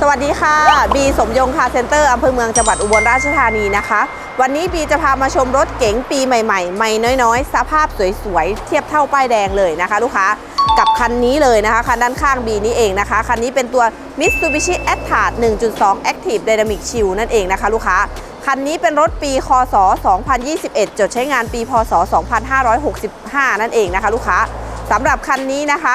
สวัสดีค่ะ บีสมยงคาเซ็นเตอร์อำเภอเมืองจังหวัดอุบลราชธานีนะคะ วันนี้บีจะพามาชมรถเก๋งปีใหม่ๆใหม่น้อยๆ สภาพสวยๆ เทียบเท่าป้ายแดงเลยนะคะ ลูกค้ากับคันนี้เลยนะคะ คันด้านข้างบีนี้เองนะคะ คันนี้เป็นตัว Mitsubishi a t t a r 1.2 Active Dynamic Shield นั่นเองนะคะ ลูกค้า คันนี้เป็นรถปีคศ 2021 จดใช้งานปีพศ 2565 นั่นเองนะคะ ลูกค้าสำหรับคันนี้นะคะ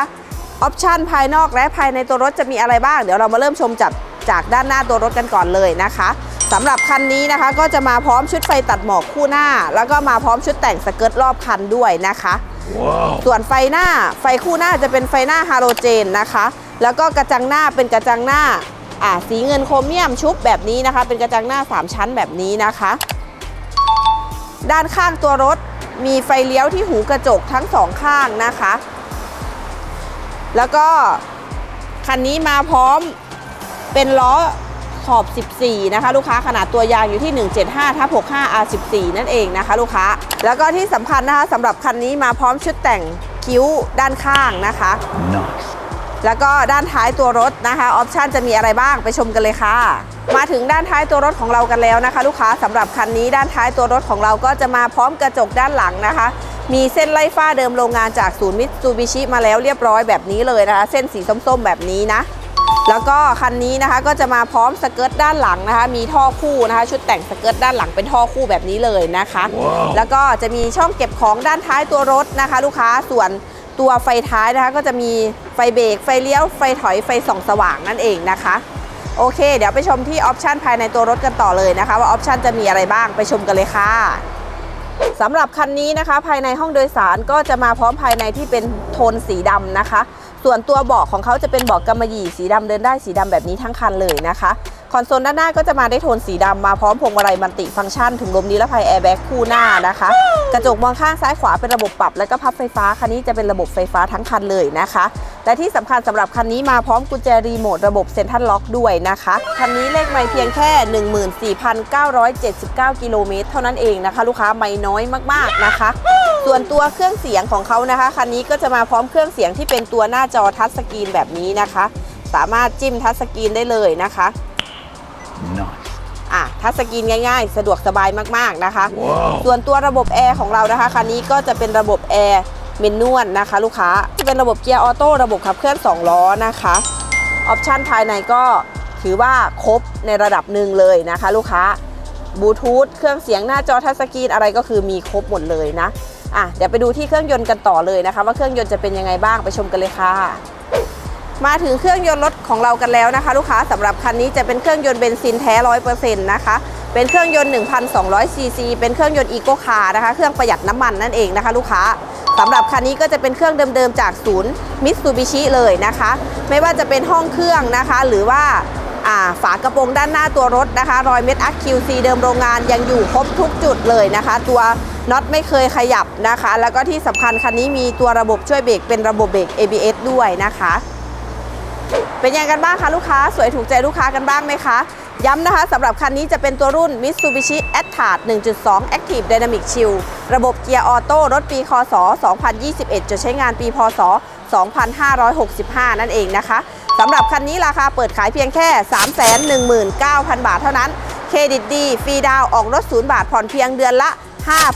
ออปชันภายนอกและภายในตัวรถจะมีอะไรบ้าง เดี๋ยวเรามาเริ่มชมจากจากด้านหน้าตัวรถกันก่อนเลยนะคะสำหรับคันนี้นะคะก็จะมาพร้อมชุดไฟตัดหมอกคู่หน้า แล้วก็มาพร้อมชุดแต่งสเกิร์ตรอบคันด้วยนะคะส่วนไฟหน้าไฟคู่หน้าจะเป็นไฟหน้าฮาโลเจนนะคะ แล้วก็กระจังหน้าเป็นกระจังหน้าอ่าสีเงินโครเมียมชุบแบบนี้นะคะ เป็นกระจังหน้า 3 ชั้นแบบนี้นะคะ ด้านข้างตัวรถมีไฟเลี้ยวที่หูกระจกทั้งสองข้างนะคะ แล้วก็คันนี้มาพร้อมเป็นล้อขอบ 14 นะคะ ลูกค้าขนาดตัวยางอยู่ที่ 175ทับ65 R14 นั่นเองนะคะ ลูกค้า แล้วก็ที่สำคัญนะคะสำหรับคันนี้มาพร้อมชุดแต่งคิ้วด้านข้างนะคะ Nice. แล้วก็ด้านท้ายตัวรถนะคะออปชันจะมีอะไรบ้างไปชมกันเลยค่ะ มาถึงด้านท้ายตัวรถของเรากันแล้วนะคะ ลูกค้าสำหรับคันนี้ด้านท้ายตัวรถของเราก็จะมาพร้อมกระจกด้านหลังนะคะ มีเส้นไล่ฟ้าเดิมโรงงานจากศูนย์มิตซูบิชิมาแล้วเรียบร้อยแบบนี้เลยนะคะ เส้นสีส้มๆแบบนี้นะ แล้วก็คันนี้นะคะก็จะมาพร้อมสเกิร์ตด้านหลังนะคะ มีท่อคู่นะคะ ชุดแต่งสเกิร์ตด้านหลังเป็นท่อคู่แบบนี้เลยนะคะว้าวแล้วก็จะมีช่องเก็บของด้านท้ายตัวรถนะคะ ลูกค้าส่วนตัวไฟท้ายนะคะก็จะมีไฟเบรกไฟเลี้ยวไฟถอยไฟส่องสว่างนั่นเองนะคะ โอเค เดี๋ยวไปชมที่ออปชันภายในตัวรถกันต่อเลยนะคะ ว่าออปชันจะมีอะไรบ้างไปชมกันเลยค่ะ สำหรับคันนี้นะคะ ภายในห้องโดยสารก็จะมาพร้อมภายในที่เป็นโทนสีดำนะคะ ส่วนตัวเบาะของเขาจะเป็นเบาะกำมะหยี่สีดำเดินได้สีดำแบบนี้ทั้งคันเลยนะคะ คอนโซลด้านหน้าก็จะมาได้โทนสีดำมาพร้อมพวงมาลัยมัลติฟังก์ชันถุงลมนิรภัยแอร์แบ็กคู่หน้านะคะ กระจกมองข้างซ้ายขวาเป็นระบบปรับ และก็พับไฟฟ้าคันนี้จะเป็นระบบไฟฟ้าทั้งคันเลยนะคะและที่สำคัญสำหรับคันนี้มาพร้อมกุญแจรีโมทระบบเซ็นทรัลล็อกด้วยนะคะ คันนี้เลขไม่เพียงแค่ 14,979 กิโลเมตรเท่านั้นเองนะคะ ลูกค้าไม่น้อยมากๆนะคะ ส่วนตัวเครื่องเสียงของเขานะคะ คันนี้ก็จะมาพร้อมเครื่องเสียงที่เป็นตัวหน้าจอทัชสกรีนแบบนี้นะคะ สามารถจิ้มทัชสกรีนได้เลยนะคะ Nice. อะทัชสกรีนง่ายๆ สะดวกสบายมากๆนะคะ Wow. ส่วนตัวระบบแอร์ของเรานะคะคันนี้ก็จะเป็นระบบแอร์เมนนวลนะคะ ลูกค้าจะเป็นระบบเกียร์ออโต้ระบบขับเคลื่อน 2 ล้อนะคะออปชันภายในก็ถือว่าครบในระดับหนึ่งเลยนะคะ ลูกค้าบลูทูธเครื่องเสียงหน้าจอทัชสกรีนอะไรก็คือมีครบหมดเลยนะอะเดี๋ยวไปดูที่เครื่องยนต์กันต่อเลยนะคะ ว่าเครื่องยนต์จะเป็นยังไงบ้างไปชมกันเลยค่ะ มาถึงเครื่องยนต์รถของเรากันแล้วนะคะ ลูกค้าสำหรับคันนี้จะเป็นเครื่องยนต์เบนซินแท้ร้อยเปอร์เซ็นต์นะคะเป็นเครื่องยนต์1,200ซีซีเป็นเครื่องยนต์อีโกคาร์นะคะ เครื่องประหยัดน้ำมันนั่นเองนะคะ ลูกค้าสำหรับคันนี้ก็จะเป็นเครื่องเดิมๆจากศูนย์มิตซูบิชิเลยนะคะ ไม่ว่าจะเป็นห้องเครื่องนะคะ หรือว่าอ่าฝากระโปรงด้านหน้าตัวรถนะคะ รอยเม็ดอัคคิวซีเดิมโรงงานยังอยู่ครบทุกจุดเลยนะคะ ตัวน็อตไม่เคยขยับนะคะ แล้วก็ที่สำคัญคันนี้มีตัวระบบช่วยเบรกเป็นระบบเบรก ABS ด้วยนะคะ เป็นยังไงกันบ้างคะลูกค้า สวยถูกใจลูกค้ากันบ้างไหมคะ ย้ำนะคะสำหรับคันนี้จะเป็นตัวรุ่น Mitsubishi a t t a r 1.2 Active Dynamic Shield ระบบเกียร์ออโต้รถปีคศ 2021 จะใช้งานปีพศ 2565 นั่นเองนะคะสำหรับคันนี้ราคาเปิดขายเพียงแค่ 319,000 บาทเท่านั้น เครดิตดี ฟรีดาวออกรถ 0 บาทผ่อนเพียงเดือนละ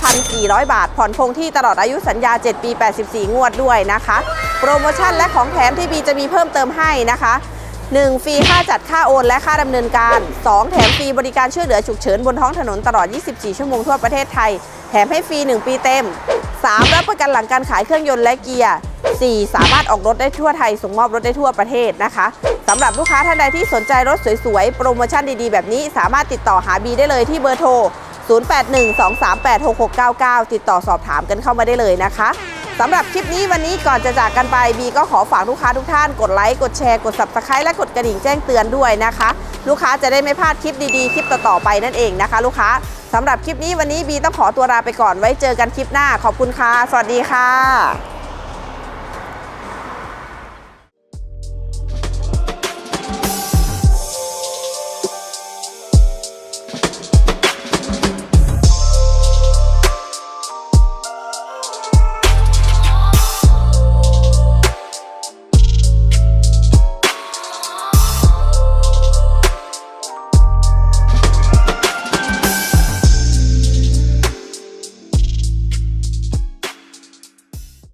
5,400 บาท ผ่อนคงที่ตลอดอายุสัญญา 7 ปี 84 งวดด้วยนะคะ โปรโมชั่นและของแถมที่บีจะมีเพิ่มเติมให้นะคะ 1. ฟรีค่าจัดค่าโอน และค่าดำเนินการ 2. แถมฟรีบริการช่วยเหลือฉุกเฉินบนท้องถนนตลอด 24 ชั่วโมงทั่วประเทศไทย แถมให้ฟรี 1 ปีเต็ม 3. รับประกันหลังการขายเครื่องยนต์และเกียร์ 4. สามารถออกรถได้ทั่วไทย ส่งมอบรถได้ทั่วประเทศนะคะสำหรับลูกค้าท่านใดที่สนใจรถสวยๆ โปรโมชั่นดีๆ แบบนี้สามารถติดต่อหาบีได้เลยที่เบอร์โทร 0812386699 ติดต่อสอบถามกันเข้ามาได้เลยนะคะสำหรับคลิปนี้วันนี้ก่อนจะจากกันไปบีก็ขอฝากลูกค้าทุกท่านกดไลค์กดแชร์กด subscribe และกดกระดิ่งแจ้งเตือนด้วยนะคะ ลูกค้าจะได้ไม่พลาดคลิปดีๆ คลิปต่อๆไปนั่นเองนะคะ ลูกค้าสำหรับคลิปนี้วันนี้บีต้องขอตัวลาไปก่อนไว้เจอกันคลิปหน้าขอบคุณค่ะ สวัสดีค่ะ